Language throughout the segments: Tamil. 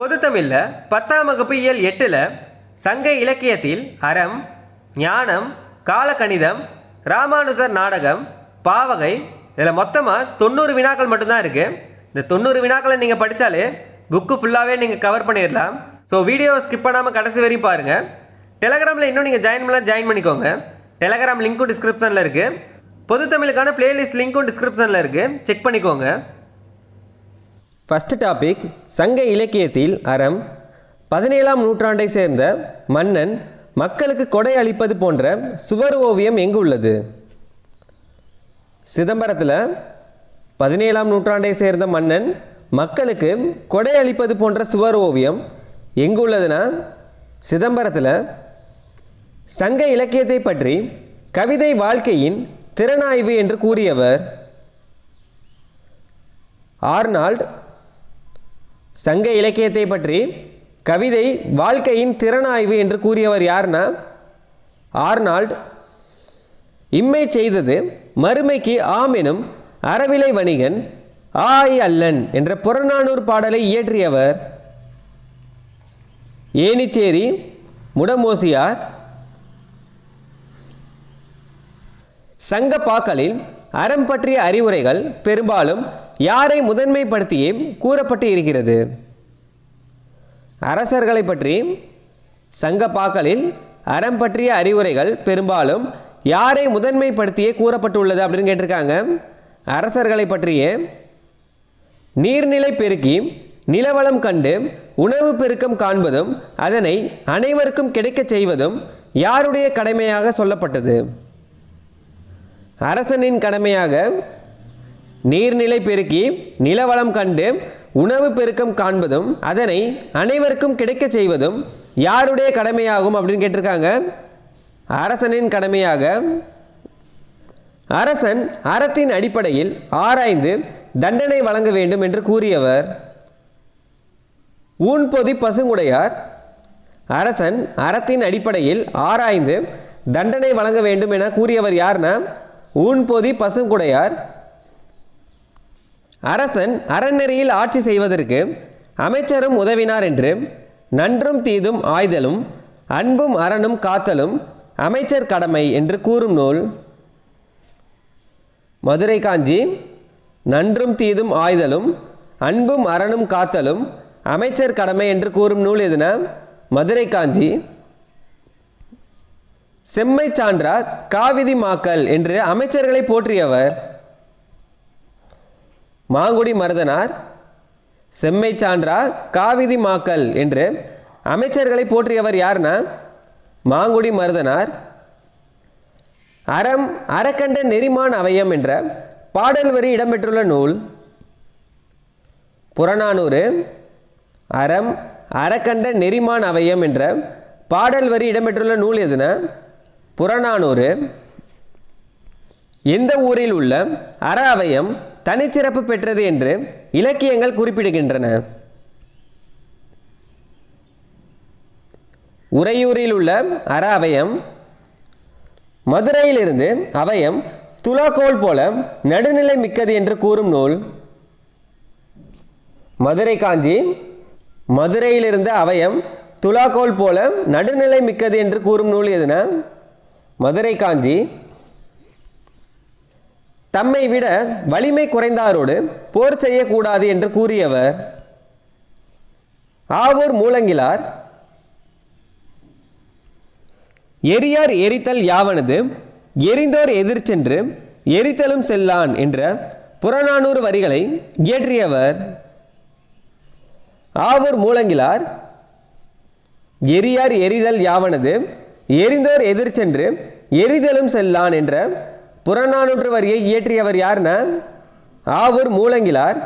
பொதுத்தமிழில் பத்தாம் வகுப்பு இயல் எட்டில் சங்க இலக்கியத்தில் அறம் ஞானம் காலக்கணிதம் ராமானுஜர் நாடகம் பாவகை இதில் மொத்தமாக தொண்ணூறு வினாக்கள் மட்டும்தான் இருக்குது இந்த தொண்ணூறு வினாக்களை நீங்கள் படித்தாலே புக்கு ஃபுல்லாகவே நீங்கள் கவர் பண்ணிடலாம். ஸோ வீடியோவை ஸ்கிப் பண்ணாமல் கடைசி வரையும் பாருங்கள் டெலகிராமில் இன்னும் நீங்கள் ஜாயின் பண்ணலாம் ஜாயின் பண்ணிக்கோங்க. டெலகிராம் லிங்க்கும் டிஸ்கிரிப்ஷனில் இருக்குது பொதுத்தமிழுக்கான பிளேலிஸ்ட் லிங்க்கும் டிஸ்கிரிப்ஷனில் இருக்குது செக் பண்ணிக்கோங்க. ஃபஸ்ட்டு டாபிக் சங்க இலக்கியத்தில் அறம். பதினேழாம் நூற்றாண்டை சேர்ந்த மன்னன் மக்களுக்கு கொடை அளிப்பது போன்ற சுவர் ஓவியம் எங்கு உள்ளது? சிதம்பரத்தில் பதினேழாம் நூற்றாண்டை சேர்ந்த மன்னன் மக்களுக்கு கொடை அளிப்பது போன்ற சுவர் ஓவியம் எங்கு உள்ளதுன்னா சிதம்பரத்தில் சங்க இலக்கியத்தை பற்றி கவிதை வாழ்க்கையின் திறனாய்வு என்று கூறியவர். ஆர்னால்ட் சங்க இலக்கியத்தை பற்றி கவிதை வாழ்க்கையின் திறனாய்வு என்று கூறியவர் யார்னா ஆர்னால்ட். இம்மை செய்தது மறுமைக்கு ஆமெனும் அறவிலை வணிகன் ஆய் அல்லன் என்ற புறநானூர் பாடலை இயற்றியவர். ஏனிச்சேரி முடமோசியார். சங்க பாக்களில் அறம் பற்றிய அறிவுரைகள் பெரும்பாலும் யாரை முதன்மைப்படுத்தியே கூறப்பட்டு இருக்கிறது? அரசர்களை பற்றி சங்க பாக்களில் அறம் பற்றிய அறிவுரைகள் பெரும்பாலும் யாரை முதன்மைப்படுத்தியே கூறப்பட்டுள்ளது அப்படின்னு கேட்டிருக்காங்க. அரசர்களை பற்றிய நீர்நிலை பெருக்கி நிலவளம் கண்டு உணவு பெருக்கம் காண்பதும் அதனை அனைவருக்கும் கிடைக்கச் செய்வதும் யாருடைய கடமையாக சொல்லப்பட்டது? அரசனின் கடமையாக நீர்நிலை பெருக்கி நிலவளம் கண்டு உணவு பெருக்கம் காண்பதும் அதனை அனைவருக்கும் கிடைக்கச் செய்வதும் யாருடைய கடமையாகும் அப்படின்னு கேட்டிருக்காங்க. அரசனின் கடமையாக அரசன் அறத்தின் அடிப்படையில் ஆராய்ந்து தண்டனை வழங்க வேண்டும் என்று கூறியவர். ஊன்பொதி பசுங்குடையார். அரசன் அறத்தின் அடிப்படையில் ஆராய்ந்து தண்டனை வழங்க வேண்டும் என கூறியவர் யார்னா ஊன்பொதி பசுங்குடையார். அரசன் அறநெறியில் ஆட்சி செய்வதற்கு அமைச்சரும் உதவினார் என்று நன்றும் தீதும் ஆய்தலும் அன்பும் அறனும் காத்தலும் அமைச்சர் கடமை என்று கூறும் நூல். மதுரை காஞ்சி நன்றும் தீதும் ஆய்தலும் அன்பும் அறனும் காத்தலும் அமைச்சர் கடமை என்று கூறும் நூல் எதுனா? மதுரை காஞ்சி. செம்மை சான்றா காவிதி மாக்கல் என்று அமைச்சர்களை போற்றியவர் மாங்குடி மருதனார் செம்மை சான்றா காவிதி மாக்கல் என்று அமைச்சர்களை போற்றியவர் யார்னா மாங்குடி மருதனார். அறம் அறக்கண்ட நெறிமான் அவயம் என்ற பாடல் வரி இடம்பெற்றுள்ள நூல். புறநானூறு அறம் அறக்கண்ட நெறிமான் அவயம் என்ற பாடல் வரி இடம்பெற்றுள்ள நூல் எதுனா புறநானூறு. எந்த ஊரில் உள்ள அற அவயம் தனிச்சிறப்பு பெற்றது என்று இலக்கியங்கள் குறிப்பிடுகின்றன. உறையூரில் உள்ள அற அவயம் மதுரையிலிருந்து அவயம் துலாக்கோல் போல நடுநிலை மிக்கது என்று கூறும் நூல். மதுரை காஞ்சி மதுரையிலிருந்து அவயம் துலாக்கோல் போல நடுநிலை மிக்கது என்று கூறும் நூல் எதுனா? மதுரை காஞ்சி தம்மை விட வலிமை குறைந்தாரோடு போர் செய்யக்கூடாது என்று கூறியவர் ஆவூர் மூலங்கிலார். எரியார் எரித்தல் யாவனது? எரிந்தோர் எதிர் சென்று எரித்தலும் செல்லான் என்ற புறநானூறு வரிகளை இயற்றியவர் ஆவூர் மூலங்கிலார். எரியார் எரிதல் யாவனது? எரிந்தோர் எதிர் சென்று எரிதலும் செல்லான் என்ற புறநானூற்று வரியை இயற்றியவர் யார்னா? ஆவூர் மூலங்கிலார்.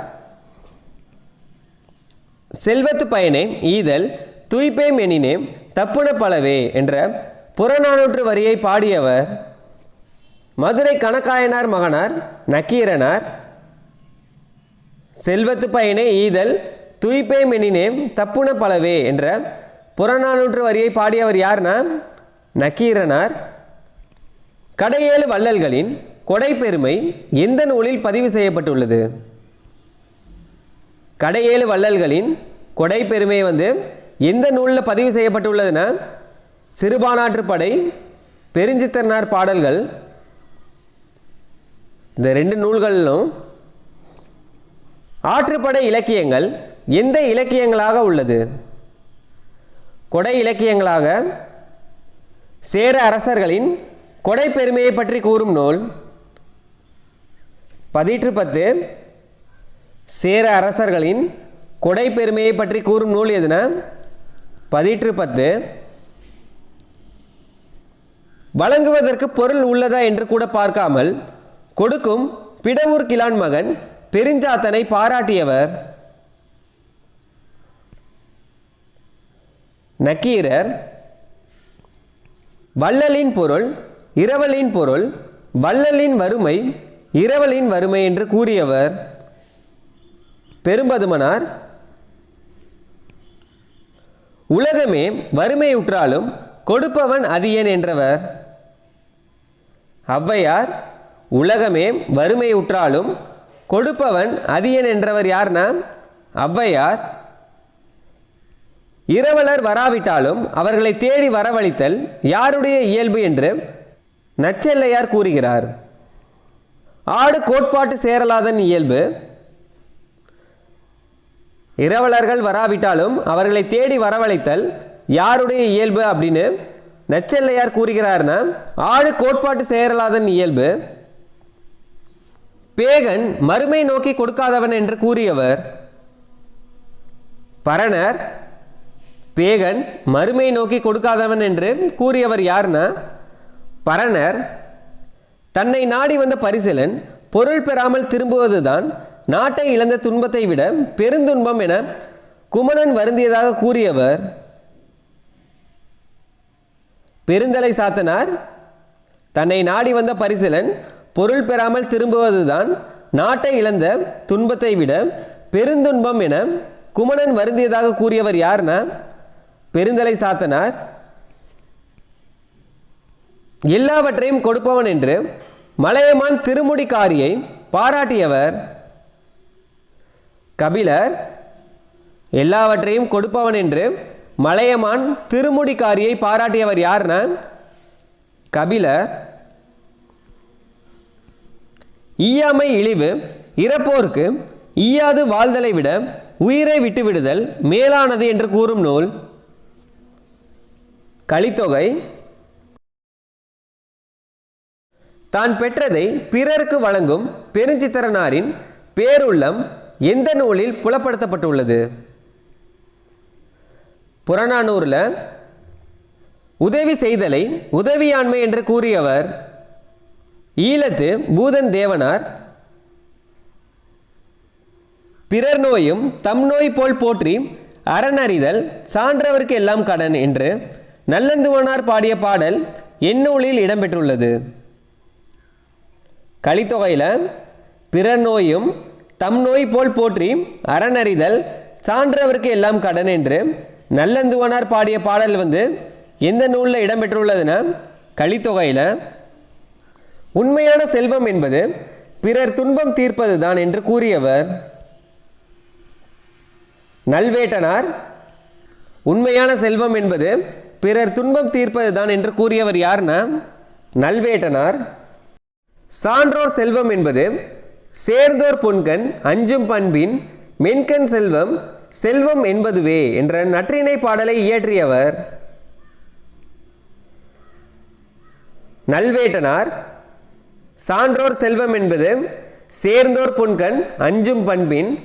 செல்வத்து பயனே ஈதல் துய்ப்பே மெனினே தப்புன பலவே என்ற புறநானூற்று வரியை பாடியவர் மதுரை கணக்காயனார் மகனார் நக்கீரனார். செல்வத்து பயனே ஈதல் துய்ப்பே மெனினேம் தப்புன பலவே என்ற புறநானூற்று வரியை பாடியவர் யார்னா? நக்கீரனார். கடையேழு வள்ளல்களின் கொடை பெருமை எந்த நூலில் பதிவு செய்யப்பட்டுள்ளது? கடையேழு வள்ளல்களின் கொடை பெருமை வந்து எந்த நூலில் பதிவு செய்யப்பட்டுள்ளதுன்னா சிறுபானாற்றுப்படை பெருஞ்சித்திரனார் பாடல்கள் இந்த ரெண்டு நூல்களிலும் ஆற்றுப்படை இலக்கியங்கள் எந்த இலக்கியங்களாக உள்ளது? கொடை இலக்கியங்களாக சேர அரசர்களின் கொடை பெருமையை பற்றி கூறும் நூல் பதிற்று பத்து. சேர அரசர்களின் கொடை பெருமையை பற்றி கூறும் நூல் எதுனா? பதிற்று பத்து. வழங்குவதற்கு பொருள் உள்ளதா என்று கூட பார்க்காமல் கொடுக்கும் பிடவூர் கிலான் மகன் பெருஞ்சாத்தனை பாராட்டியவர். நக்கீரர். வள்ளலின் பொருள் இரவலின் பொருள் வள்ளலின் வறுமை இரவலின் வறுமை என்று கூறியவர். பெரும்பதுமனார் உலகமே வறுமையுற்றாலும் கொடுப்பவன் அதியன் என்றவர். ஔவையார் உலகமே வறுமையுற்றாலும் கொடுப்பவன் அதியன் என்றவர் யார்னா? ஔவையார் இரவலர் வராவிட்டாலும் அவர்களை தேடி வரவழைத்தல் யாருடைய இயல்பு? என்று நச்செல்லையார் கூறுகிறார்? ஆடு கோட்பாட்டு சேரலாதன் இயல்பு. இரவலர்கள் வராவிட்டாலும் அவர்களை தேடி வரவழைத்தல் யாருடைய இயல்பு அப்படின்னு நச்செல்லையார் கூறுகிறார்னா ஆடு கோட்பாட்டு சேரலாதன் இயல்பு. பேகன் மறுமை நோக்கி கொடுக்காதவன் என்று கூறியவர். பரணர் பேகன் மறுமை நோக்கி கொடுக்காதவன் என்று கூறியவர் யார்னா பரணர் தன்னை நாடி வந்த பரிசிலன் பொருள் பெறாமல் திரும்புவதுதான் நாட்டை இழந்த துன்பத்தை விட பெருந்துன்பம் என குமணன் வருந்தியதாக கூறியவர். பெருந்தலை சாத்தனார் தன்னை நாடி வந்த பரிசிலன் பொருள் பெறாமல் திரும்புவதுதான் நாட்டை இழந்த துன்பத்தை விட பெருந்துன்பம் என குமணன் வருந்தியதாக கூறியவர் யார்னா? பெருந்தலை சாத்தனார் எல்லாவற்றையும் கொடுப்பவன் என்று மலையமான் திருமுடிக்காரியை பாராட்டியவர். கபிலர் எல்லாவற்றையும் கொடுப்பவன் என்று மலையமான் திருமுடிக்காரியை பாராட்டியவர் யார்னா? கபிலர் ஈயாமை இழிவு இறப்போர்க்கு ஈயாது வாழ்தலை விட உயிரை விட்டுவிடுதல் மேலானது என்று கூறும் நூல். கலித்தொகை தான் பெற்றதை பிறருக்கு வழங்கும் பெருஞ்சித்திரனாரின் பேருள்ளம் எந்த நூலில் புலப்படுத்தப்பட்டுள்ளது? புறநானூரில் உதவி செய்தலை உதவியாண்மை என்று கூறியவர் ஈழத்து பூதன் தேவனார். பிறர் நோயும் தம் நோய் போல் போற்றி அறனறிதல் சான்றவர்க்கு எல்லாம் கடன் என்று நல்லந்துவனார் பாடிய பாடல் எந்நூலில் இடம்பெற்றுள்ளது. கலித்தொகையில் பிறர் நோயும் தம் நோய் போல் போற்றி அறநறிதல் சான்றவருக்கு எல்லாம் கடன் என்று நல்லந்துவனார் பாடிய பாடல் வந்து எந்த நூலில் இடம்பெற்றுள்ளதுன்னா கலித்தொகையில் உண்மையான செல்வம் என்பது பிறர் துன்பம் தீர்ப்பதுதான் என்று கூறியவர். நல்வேட்டனார் உண்மையான செல்வம் என்பது பிறர் துன்பம் தீர்ப்பது தான் என்று கூறியவர் யார்னா நல்வேட்டனார். சான்றோர் செல்வம் என்பது சேர்ந்தோர் பொன்கண் அஞ்சும் பண்பின் மென்கண் செல்வம் செல்வம் என்பதுவே என்ற நற்றிணை பாடலை இயற்றியவர் நல்வேட்டனார். சான்றோர் செல்வம் என்பது சேர்ந்தோர் பொன்கண் அஞ்சும் பண்பின்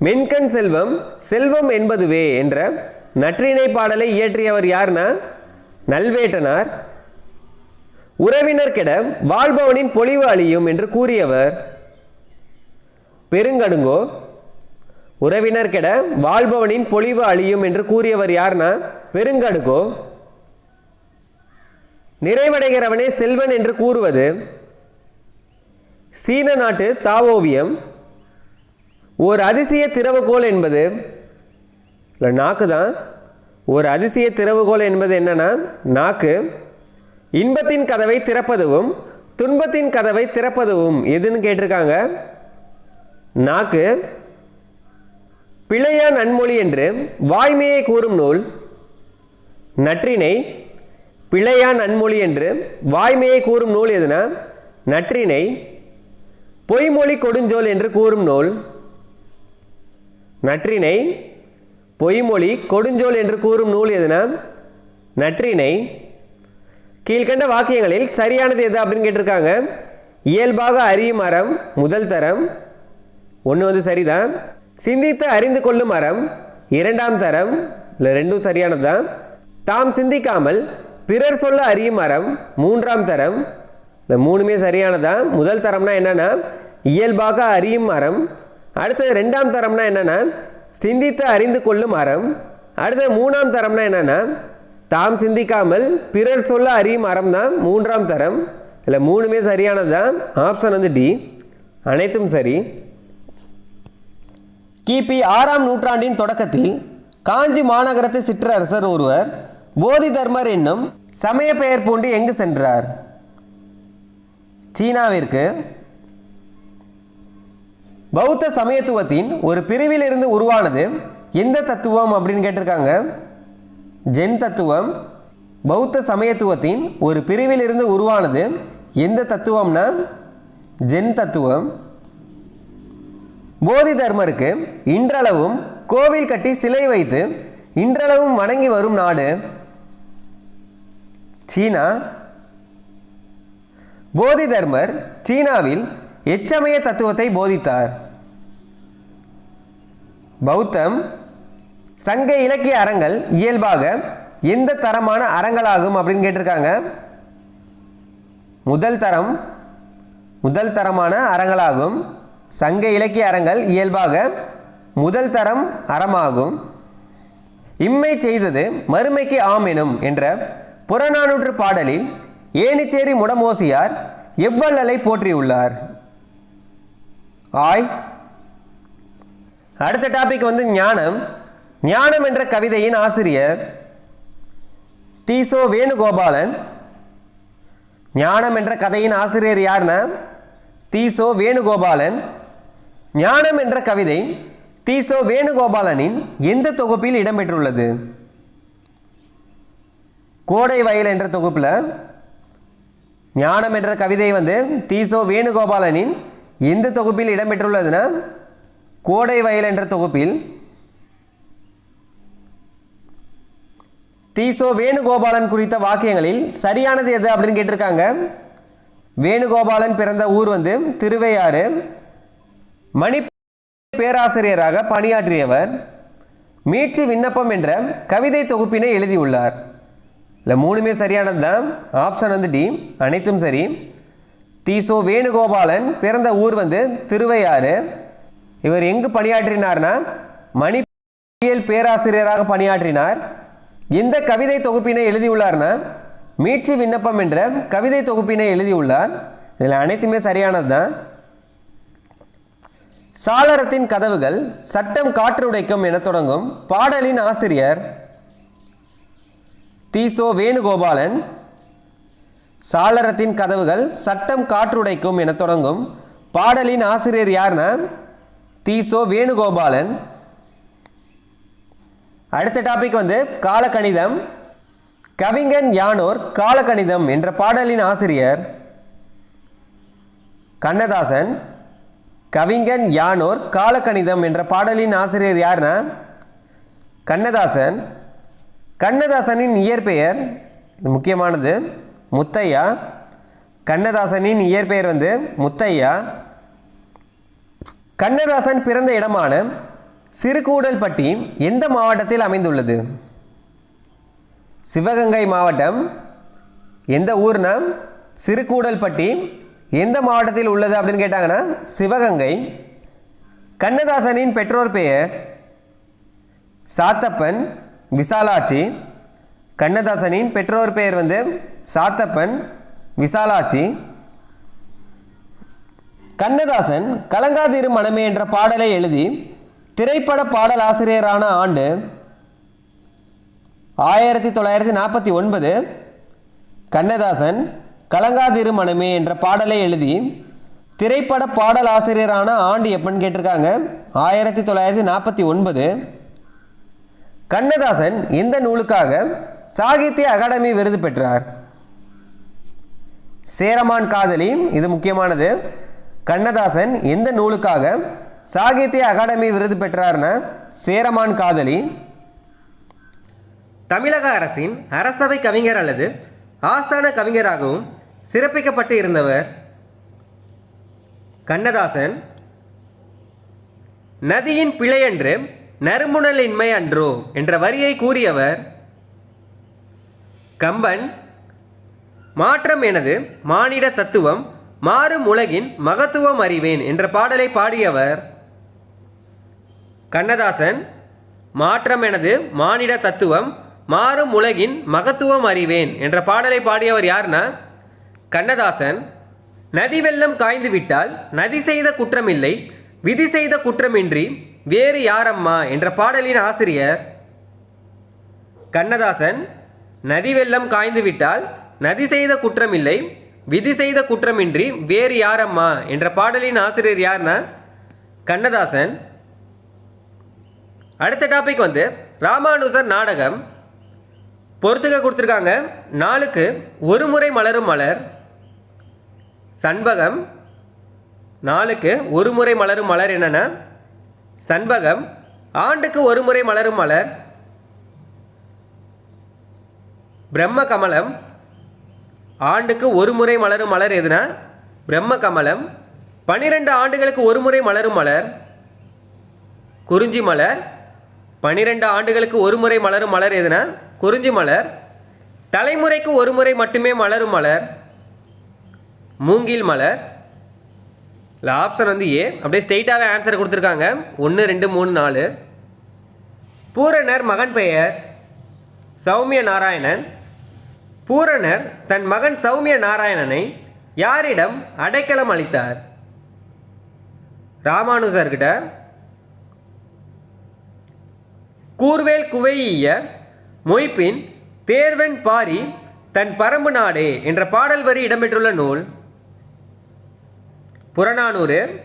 மென்கண் செல்வம் செல்வம் என்பதுவே என்ற நற்றிணை பாடலை இயற்றியவர் யார்னா? நல்வேட்டனார். உறவினர் கெட வாழ்பவனின் பொலிவு அழியும் என்று கூறியவர் பெருங்கடுங்கோ உறவினர் கெட வாழ்பவனின் பொலிவு அழியும் என்று கூறியவர் யார்னா பெருங்கடுகோ நிறைவடைகிறவனே செல்வன் என்று கூறுவது சீன நாட்டு தாவோவியம் ஒரு அதிசய திறவுகோல் என்பது இல்லை நாக்கு தான் ஒரு அதிசய திறவுகோல் என்பது என்னன்னா நாக்கு இன்பத்தின் கதவை திறப்பதுவும் துன்பத்தின் கதவை திறப்பதுவும் எதுன்னு கேட்டிருக்காங்க? நாக்கு பிழையா நன்மொழி என்று வாய்மையை கூறும் நூல் நற்றினை பிழையா நன்மொழி என்று வாய்மையை கூறும் நூல் எதுனா? நற்றினை பொய்மொழி கொடுஞ்சொல் என்று கூறும் நூல் நற்றினை பொய்மொழி கொடுஞ்சொல் என்று கூறும் நூல் எதுனா? நற்றினை கீழ்கண்ட வாக்கியங்களில் சரியானது எது அப்படின்னு கேட்டிருக்காங்க. இயல்பாக அறியும் அறம் முதல் தரம். ஒன்று வந்து சரிதான். சிந்தித்து அறிந்து கொள்ளும் அறம் இரண்டாம் தரம். இல்லை ரெண்டும் சரியானது தான் தாம் சிந்திக்காமல் பிறர் சொல்ல அறியும் அறம் மூன்றாம் தரம். இந்த மூணுமே சரியானதான் முதல் தரம்னா என்னென்னா இயல்பாக அறியும் அறம். அடுத்தது ரெண்டாம் தரம்னா என்னென்னா சிந்தித்து அறிந்து கொள்ளும் அறம். அடுத்தது மூணாம் தரம்னா என்னென்னா தாம் சிந்திக்காமல் பிறர் சொல்ல அறியும் அறம் தான் மூன்றாம் தரம். இல்லை மூணுமே சரியானது தான் ஆப்ஷன் வந்து டி அனைத்தும் சரி. கிபி ஆறாம் நூற்றாண்டின் தொடக்கத்தில் காஞ்சி மாநகரத்து சிற்றரசர் ஒருவர் போதி தர்மர் என்னும் சமய பெயர் பூண்டு எங்கு சென்றார்? சீனாவிற்கு. பௌத்த சமயத்துவத்தின் ஒரு பிரிவிலிருந்து உருவானது எந்த தத்துவம் அப்படின்னு கேட்டிருக்காங்க. ஜென் தத்துவம் பௌத்த சமயத்துவத்தின் ஒரு பிரிவிலிருந்து உருவானது எந்த தத்துவம்னா? ஜென் தத்துவம். போதி தர்மருக்கு இன்றளவும் கோவில் கட்டி சிலை வைத்து இன்றளவும் வணங்கி வரும் நாடு சீனா. போதி தர்மர் சீனாவில் எச்சமய தத்துவத்தை போதித்தார். பௌத்தம் சங்க இலக்கிய அறங்கள் இயல்பாக எந்த தரமான அறங்களாகும் அப்படின்னு கேட்டிருக்காங்க. முதல் தரம் முதல் தரமான அறங்களாகும். சங்க இலக்கிய அறங்கள் இயல்பாக முதல் தரம் அறமாகும். இம்மை செய்தது மறுமைக்கு ஆமெனும் என்ற புறநானூற்று பாடலில் ஏனிச்சேரி முடமோசியார் எவ்வள்ளலை போற்றியுள்ளார். ஆய் அடுத்த டாபிக் வந்து ஞானம். ஞானம் என்ற கவிதையின் ஆசிரியர் தீசோ வேணுகோபாலன். ஞானம் என்ற கதையின் ஆசிரியர் யாருன்னா தீசோ வேணுகோபாலன். ஞானம் என்ற கவிதை தீசோ வேணுகோபாலனின் எந்த தொகுப்பில் இடம்பெற்றுள்ளது? கோடை வயல் என்ற தொகுப்பில் ஞானம் என்ற கவிதை வந்து தீசோ வேணுகோபாலனின் எந்த தொகுப்பில் இடம்பெற்றுள்ளதுன்னா கோடை வயல் என்ற தொகுப்பில் தீசோ வேணுகோபாலன் குறித்த வாக்கியங்களில் சரியானது எது அப்படின்னு கேட்டிருக்காங்க. வேணுகோபாலன் பிறந்த ஊர் வந்து திருவையாறு. மணி பேராசிரியராக பணியாற்றியவர். மீட்சி விண்ணப்பம் என்ற கவிதை தொகுப்பினை எழுதியுள்ளார். இல்லை மூணுமே சரியானது தான். ஆப்ஷன் வந்து டி அனைத்தும் சரி. தீசோ வேணுகோபாலன் பிறந்த ஊர் வந்து திருவையாறு. இவர் எங்கு பணியாற்றினார்னா? மணிப்பியல் பேராசிரியராக பணியாற்றினார். இந்த கவிதை தொகுப்பினை எழுதியுள்ளார்னா மீட்சி விண்ணப்பம் என்ற கவிதை தொகுப்பினை எழுதியுள்ளார். இதில் அனைத்துமே சரியானது தான் சாளரத்தின் கதவுகள் சட்டம் காற்றுடைக்கும் என தொடங்கும் பாடலின் ஆசிரியர் தீசோ வேணுகோபாலன் சாளரத்தின் கதவுகள் சட்டம் காற்றுடைக்கும் என தொடங்கும் பாடலின் ஆசிரியர் யார்னா தீசோ வேணுகோபாலன். அடுத்த டாபிக் வந்து காலக்கணிதம் கவிஞன் யானோர் காலக்கணிதம் என்ற பாடலின் ஆசிரியர் கண்ணதாசன் கவிஞன் யானோர் காலக்கணிதம் என்ற பாடலின் ஆசிரியர் யாருன்னா கண்ணதாசன். கண்ணதாசனின் இயற்பெயர் இது முக்கியமானது முத்தையா. கண்ணதாசனின் இயற்பெயர் வந்து முத்தையா. கண்ணதாசன் பிறந்த இடமான சிறுகூடல்பட்டி எந்த மாவட்டத்தில் அமைந்துள்ளது? சிவகங்கை மாவட்டம். எந்த ஊர்னா? சிறுகூடல்பட்டி. எந்த மாவட்டத்தில் உள்ளது அப்படின்னு கேட்டாங்கன்னா சிவகங்கை. கண்ணதாசனின் பெற்றோர் பெயர் சாத்தப்பன் விசாலாட்சி. கண்ணதாசனின் பெற்றோர் பெயர் வந்து சாத்தப்பன் விசாலாட்சி. கண்ணதாசன் கலங்காதிரு மனமே என்ற பாடலை எழுதி திரைப்பட பாடலாசிரியரான ஆண்டு ஆயிரத்தி தொள்ளாயிரத்தி நாற்பத்தி ஒன்பது கண்ணதாசன் கலங்காதிரு மனமே என்ற பாடலை எழுதி திரைப்பட பாடல் ஆசிரியரான ஆண்டு எப்பன்னு கேட்டிருக்காங்க. ஆயிரத்தி தொள்ளாயிரத்தி நாற்பத்தி ஒன்பது கண்ணதாசன் இந்த நூலுக்காக சாகித்ய அகாடமி விருது பெற்றார். சேரமான் காதலி இது முக்கியமானது. கண்ணதாசன் எந்த நூலுக்காக சாகித்ய அகாடமி விருது பெற்றார்னா சேரமான் காதலி தமிழக அரசின் அரசவை கவிஞர் அல்லது ஆஸ்தான கவிஞராகவும் சிறப்பிக்கப்பட்டு இருந்தவர் கண்ணதாசன். நதியின் பிழையன்று நறுமுணலின்மை அன்றோ என்ற வரியை கூறியவர் கம்பன். மாற்றம் எனது மானிட தத்துவம் மாறும் உலகின் மகத்துவம் அறிவேன் என்ற பாடலை பாடியவர் கண்ணதாசன் மாற்றம் எனது மானிட தத்துவம் மாறும் உலகின் மகத்துவம் அறிவேன் என்ற பாடலை பாடியவர் யார்னா? கண்ணதாசன் நதி வெள்ளம் காய்ந்து விட்டால் நதி செய்த குற்றமில்லை விதி செய்த குற்றமின்றி வேறு யாரம்மா? என்ற பாடலின் ஆசிரியர். கண்ணதாசன் நதி வெள்ளம் காய்ந்து விட்டால் நதி செய்த குற்றமில்லை விதி செய்த குற்றமின்றி வேறு யாரம்மா? என்ற பாடலின் ஆசிரியர் யார்னா? கண்ணதாசன் அடுத்த டாபிக் வந்து ராமானுஜர் நாடகம். பொறுத்துக்க கொடுத்துருக்காங்க. நாளுக்கு ஒரு முறை மலரும் மலர். சண்பகம். நாளுக்கு ஒரு முறை மலரும் மலர் என்னென்னா? சண்பகம். ஆண்டுக்கு ஒரு முறை மலரும் மலர். பிரம்ம கமலம் ஆண்டுக்கு ஒரு முறை மலரும் மலர் எதுனா? பிரம்ம கமலம் பன்னிரெண்டு ஆண்டுகளுக்கு ஒரு முறை மலரும் மலர். குறிஞ்சி மலர். பனிரெண்டு ஆண்டுகளுக்கு ஒரு முறை மலரும் மலர் எதுனா? குறிஞ்சி மலர். தலைமுறைக்கு ஒரு முறை மட்டுமே மலரும் மலர். மூங்கில் மலர். இல்லை ஆப்ஷன் வந்து ஏ அப்படியே ஸ்ட்ரெயிட்டாகவே ஆன்சர் கொடுத்துருக்காங்க. ஒன்று ரெண்டு மூணு நாலு. பூரணர் மகன் பெயர் சௌமிய நாராயணன். பூரணர் தன் மகன் சௌமிய நாராயணனை யாரிடம் அடைக்கலம் அளித்தார்? ராமானுஜர்கிட்ட. கூர்வேல் குவையிய மொய்ப்பின் தேர்வன் பாரி தன் பரம்பு நாடே என்ற பாடல் வரி இடம்பெற்றுள்ள நூல். புறநானூறு.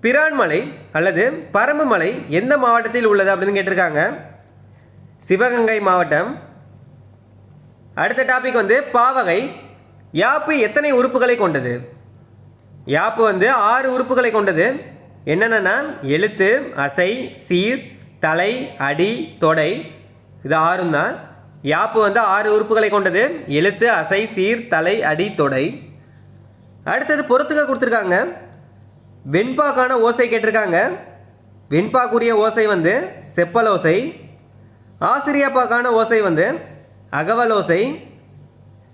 பிரான்மலை அல்லது பரம்புமலை எந்த மாவட்டத்தில் உள்ளது அப்படின்னு கேட்டிருக்காங்க. சிவகங்கை மாவட்டம். அடுத்த டாபிக் வந்து பாவகை. யாப்பு எத்தனை உறுப்புகளை கொண்டது? யாப்பு வந்து ஆறு உறுப்புகளை கொண்டது. என்னென்னா எழுத்து அசை சீர் தலை அடி தொடை. இது ஆறும் தான். யாப்பு வந்து ஆறு உறுப்புகளை கொண்டது. எழுத்து அசை சீர் தலை அடி தொடை. அடுத்தது பொறுத்துக்க கொடுத்துருக்காங்க. வெண்பாக்கான ஓசை கேட்டிருக்காங்க. வெண்பாக்குரிய ஓசை வந்து செப்பல் ஓசை. ஆசிரியப்பாக்கான ஓசை வந்து அகவல் ஓசை.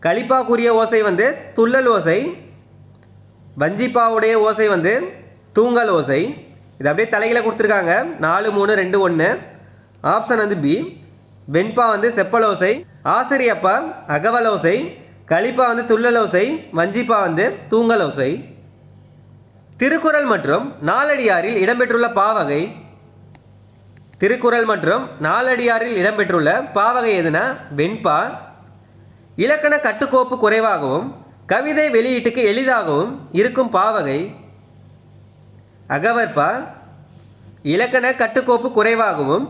களிப்பாக்குரிய ஓசை வந்து துள்ளல் ஓசை. வஞ்சிப்பாவுடைய ஓசை வந்து தூங்கல் ஓசை. இது அப்படியே தலைகளை கொடுத்துருக்காங்க. நாலு மூணு ரெண்டு ஒன்று ஆப்ஷன் வந்து பி வெண்பா வந்து செப்பலோசை ஆசிரியப்பா அகவலோசை ஓசை வந்து துள்ளலோசை வஞ்சிப்பா வந்து தூங்கலோசை. திருக்குறள் மற்றும் நாலடியாரில் இடம்பெற்றுள்ள பாவகை. திருக்குறள் மற்றும் நாலடியாரில் இடம்பெற்றுள்ள பாவகை எதுனா? வெண்பா. இலக்கண கட்டுக்கோப்பு குறைவாகவும் கவிதை வெளியீட்டுக்கு எளிதாகவும் இருக்கும் பாவகை. அகவற்பா இலக்கண கட்டுக்கோப்பு குறைவாகவும்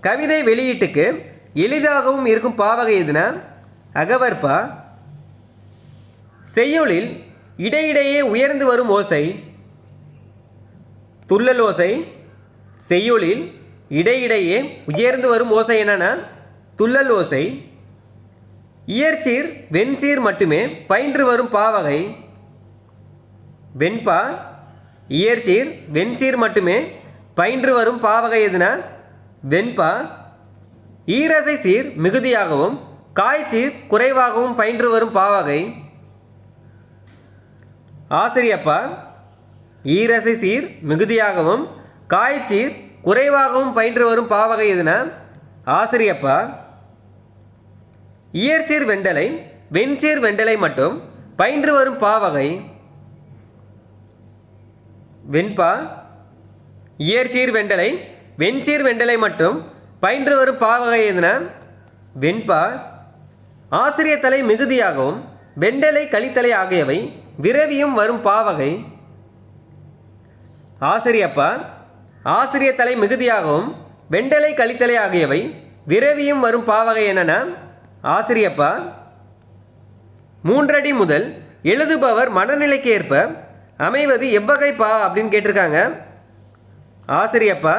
கவிதை வெளியீட்டுக்கு எளிதாகவும் இருக்கும் பாவகை எதுனா? அகவற்பா செய்யுளில் இடையிடையே உயர்ந்து வரும் ஓசை துள்ளல் ஓசை செய்யுளில் இடையிடையே உயர்ந்து வரும் ஓசை என்னன்னா துள்ளல் ஓசை இயற்சீர் வெண்சீர் மட்டுமே பயின்று வரும் பாவகை வெண்பா இயற்சீர் வெண்சீர் மட்டுமே பயின்று வரும் பாவகை எதுனா? வெண்பா. ஈரசை சீர் மிகுதியாகவும் காய்ச்சீர் குறைவாகவும் பயின்று வரும் பாவகை. ஆசிரியப்பா. ஈரசை சீர் மிகுதியாகவும் காய்ச்சீர் குறைவாகவும் பயின்று வரும் பாவகை எதுனா? ஆசிரியப்பா. இயற்சீர் வெண்டலை வெண்சீர் வெண்டலை மட்டும் பயின்று வரும் பாவகை. வெண்பா இயற்சீர் வெண்டலை வெண்சீர் வெண்டலை மற்றும் பயின்று வரும் பாவகை எதுனா? வெண்பா ஆசிரியத்தலை மிகுதியாகவும் வெண்டலை கழித்தலை ஆகியவை விரவியும் வரும் பாவகை ஆசிரியப்பா ஆசிரிய தலை மிகுதியாகவும் வெண்டலை கழித்தலை ஆகியவை விரவியும் வரும் பாவகை என்னென்ன ஆசிரியப்பா மூன்றடி முதல் எழுதுபவர் மனநிலைக்கு ஏற்ப அமைவது எவ்வகைப்பா அப்படின்னு கேட்டிருக்காங்க. ஆசிரியப்பா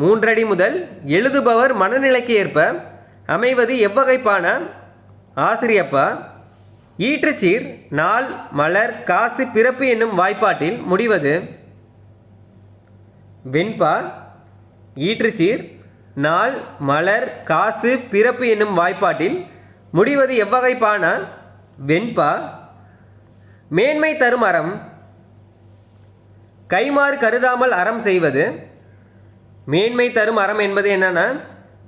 மூன்றடி முதல் எழுதுபவர் மனநிலைக்கு ஏற்ப அமைவது எவ்வகைப்பான? ஆசிரியப்பா ஈற்றுச்சீர் நாள் மலர் காசு பிறப்பு என்னும் வாய்ப்பாட்டில் முடிவது. வெண்பா ஈற்றுச்சீர் நாள் மலர் காசு பிறப்பு என்னும் வாய்ப்பாட்டில் முடிவது எவ்வகைப்பான? வெண்பா மேன்மை தரும் அறம் கைமாறு கருதாமல் அறம் செய்வது. மேன்மை தரும் அறம் என்பது என்னென்னா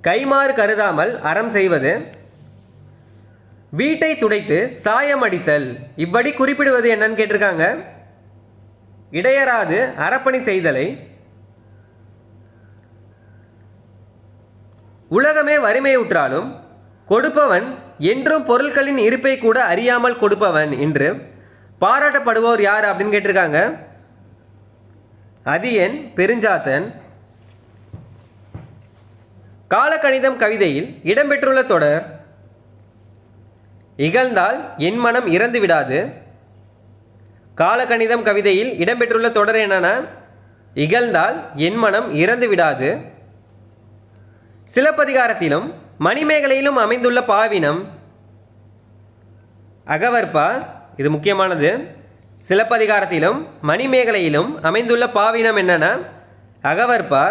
கைமாறு கருதாமல் அறம் செய்வது. வீட்டை துடைத்து சாயம் அடித்தல். இப்படி குறிப்பிடுவது என்னன்னு கேட்டிருக்காங்க. இடையராது அறப்பணி செய்தலை. உலகமே வறுமையுற்றாலும் கொடுப்பவன் என்றும் பொருட்களின் இருப்பை கூட அறியாமல் கொடுப்பவன் என்று பாராட்டப்படுவோர் யார் அப்படின்னு கேட்டிருக்காங்க. அதியன் பெருஞ்சாத்தன் காலக்கணிதம் கவிதையில் இடம்பெற்றுள்ள தொடர் இகழ்ந்தால் என் மனம் இறந்து விடாது காலக்கணிதம் கவிதையில் இடம்பெற்றுள்ள தொடர் என்னன்னா இகழ்ந்தால் என் மனம் இறந்து விடாது சிலப்பதிகாரத்திலும் மணிமேகலையிலும் அமைந்துள்ள பாவினம் அகவற்பா இது முக்கியமானது சிலப்பதிகாரத்திலும் மணிமேகலையிலும் அமைந்துள்ள பாவினம் என்னென்ன? அகவற்பா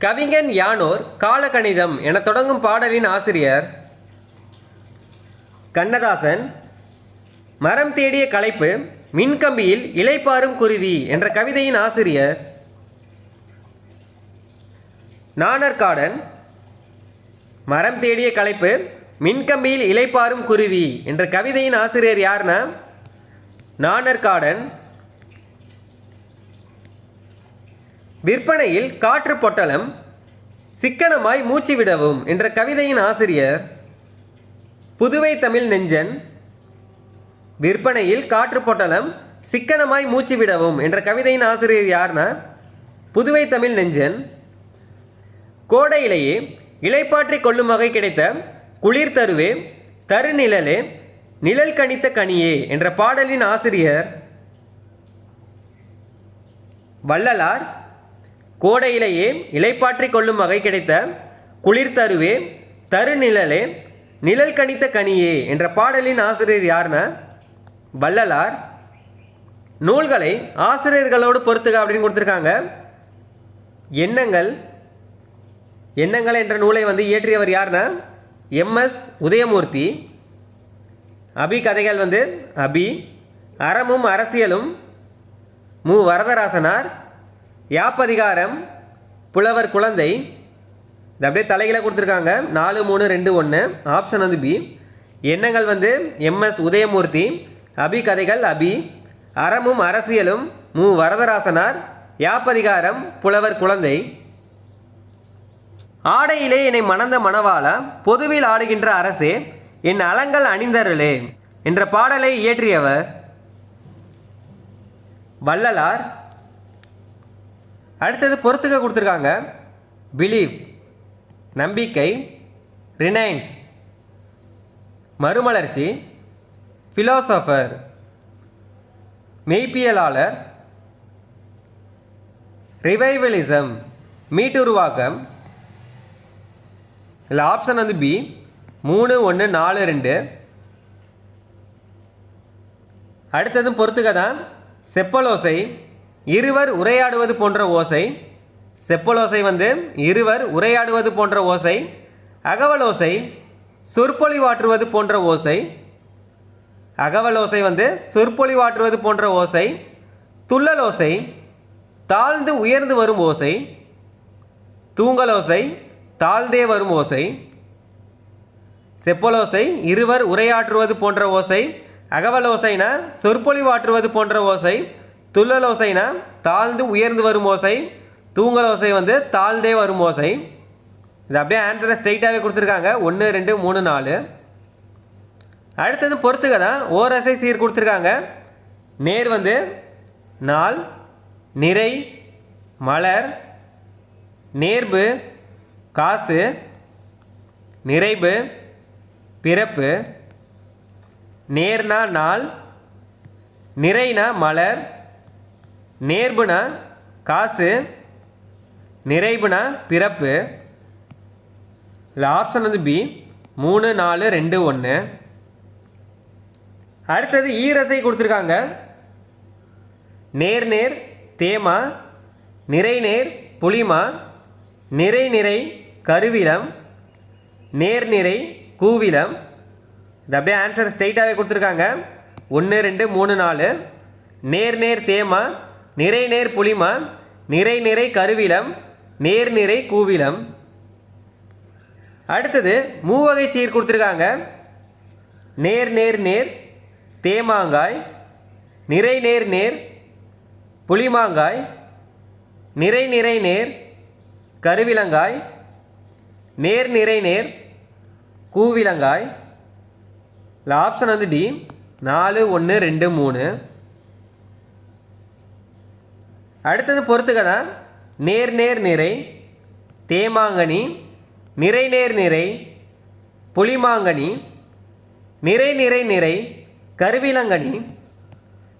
கவிஞன் யானோர் காலகணிதம் என தொடங்கும் பாடலின் ஆசிரியர் கண்ணதாசன் மரம் தேடிய களைப்பு மின்கம்பியில் இலைப்பாரும் குருவி என்ற கவிதையின் ஆசிரியர் நாணர்காடன் மரம் தேடிய களைப்பு மின்கம்பியில் இலைப்பாரும் குருவி என்ற கவிதையின் ஆசிரியர் யாருன்னா நாணர்காடன் விற்பனையில் காற்று பொட்டலம். சிக்கனமாய் மூச்சு விடவும் என்ற கவிதையின் ஆசிரியர். புதுவை தமிழ் நெஞ்சன். விற்பனையில் காற்று பொட்டலம் சிக்கனமாய் மூச்சு விடவும் என்ற கவிதையின் ஆசிரியர் யார்னா? புதுவை தமிழ் நெஞ்சன். கோடையிலேயே இலைப்பாற்றி கொள்ளும் வகை கிடைத்த குளிர் தருவே தருநிழலே நிழல் கணித்த கனியே என்ற பாடலின் ஆசிரியர் வள்ளலார் கோடையிலேயே இலைப்பாற்றி கொள்ளும் வகை கிடைத்த குளிர் தருவே தருநிழலே நிழல் கணித்த கனியே என்ற பாடலின் ஆசிரியர் யாருன்னா வள்ளலார். நூல்களை ஆசிரியர்களோடு பொறுத்துக அப்படின்னு கொடுத்துருக்காங்க. எண்ணங்கள் எண்ணங்கள் என்ற நூலை வந்து இயற்றியவர் யாருன்னா எம்எஸ் உதயமூர்த்தி. அபி கதைகள் வந்து அபி அறமும் அரசியலும் மு. வரதராசனார் யாப்பதிகாரம் புலவர் குழந்தை. இது அப்படியே தலைகளை கொடுத்துருக்காங்க. நாலு மூணு ரெண்டு ஒன்று ஆப்ஷன் வந்து பி எண்ணங்கள் வந்து எம்எஸ் உதயமூர்த்தி அபி கதைகள் அபி அறமும் அரசியலும் மு. வரதராசனார் யாப்பதிகாரம் புலவர் குழந்தை. ஆடையிலே என்னை மணந்த மணவாளா பொதுவில் ஆடுகின்ற அரசே என் அலங்கள் அணிந்தருளே என்ற பாடலை இயற்றியவர் வள்ளலார். அடுத்தது பொறுத்துக்க கொடுத்துருக்காங்க. பிலீவ் நம்பிக்கை ரினைன்ஸ் மறுமலர்ச்சி ஃபிலோசோஃபர் மெய்ப்பியலாளர் ரிவைவலிசம் மீட்டுருவாக்கம். இதில் ஆப்ஷன் வந்து பி மூணு ஒன்று நாலு ரெண்டு. அடுத்ததும் பொறுத்துக்க தான் செப்பலோசை இருவர் உரையாடுவது போன்ற ஓசை. செப்பலோசை வந்து இருவர் உரையாடுவது போன்ற ஓசை. அகவலோசை சொற்பொழிவாற்றுவது போன்ற ஓசை. அகவலோசை வந்து சொற்பொழிவாற்றுவது போன்ற ஓசை. துள்ளலோசை தாழ்ந்து உயர்ந்து வரும் ஓசை. தூங்கலோசை தாழ்ந்தே வரும் ஓசை. செப்பலோசை இருவர் உரையாற்றுவது போன்ற ஓசை அகவலோசைனா சொற்பொழிவாற்றுவது போன்ற ஓசை துள்ளலோசைனா தாழ்ந்து உயர்ந்து வரும் ஓசை தூங்கலோசை வந்து தாழ்ந்தே வரும் ஓசை. இது அப்படியே ஆன்சரை ஸ்ட்ரைட்டாகவே கொடுத்துருக்காங்க. ஒன்று ரெண்டு மூணு நாலு. அடுத்தது பொறுத்துக்க தான். ஓரசை சீர் கொடுத்துருக்காங்க. நேர் வந்து நாள் நிறை மலர் நேர்பு காசு நிறைவு பிறப்பு நேர்னா நாள் நிறைனா மலர் நேர்புனா காசு நிறைவுனா பிறப்பு. இல்லை ஆப்ஷன் வந்து பி மூணு நாலு ரெண்டு ஒன்று அடுத்தது ஈரசை கொடுத்துருக்காங்க. நேர் நேர் தேமா நிறை நேர் புளிமா நிறை நிறை கருவிலம் நேர் நிறை கூவிலம். இது அப்படியே ஆன்சர் ஸ்ட்ரைட்டாகவே கொடுத்துருக்காங்க. ஒன்று ரெண்டு மூணு நாலு. நேர் நேர் தேமா நிறை நேர் புளிமா நிறை நிறை கருவிலம் நேர் நிறை கூவிலம். அடுத்தது மூவகை சீர் கொடுத்துருக்காங்க. நேர் நேர் நேர் தேமாங்காய் நிறை நேர் நேர் புளிமாங்காய் நிறை நிறை நேர் கருவிலங்காய் நேர் நிறை நேர் கூவிலங்காய். இல்லை ஆப்ஷன் வந்து டி நாலு ஒன்று ரெண்டு மூணு. அடுத்தது பொறுத்துக்க தான் நேர் நேர் நிறை. தேமாங்கனி. நிறை நேர் நிறை. புளிமாங்கனி. நிறை நிறை நிறை. கருவிலங்கனி.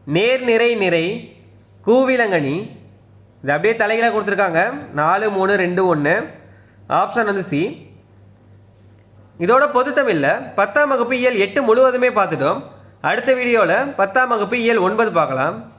நேர் நிறை நிறை. கூவிலங்கனி. இது அப்படியே தலைகளாக கொடுத்துருக்காங்க. நாலு மூணு ரெண்டு ஒன்று ஆப்ஷன் வந்து சி இதோட பொதுத்தமிழில் பத்தாம் வகுப்பு இயல் எட்டு முழுவதுமே பார்த்துட்டோம். அடுத்த வீடியோவில் பத்தாம் வகுப்பு இயல் ஒன்பது பார்க்கலாம்.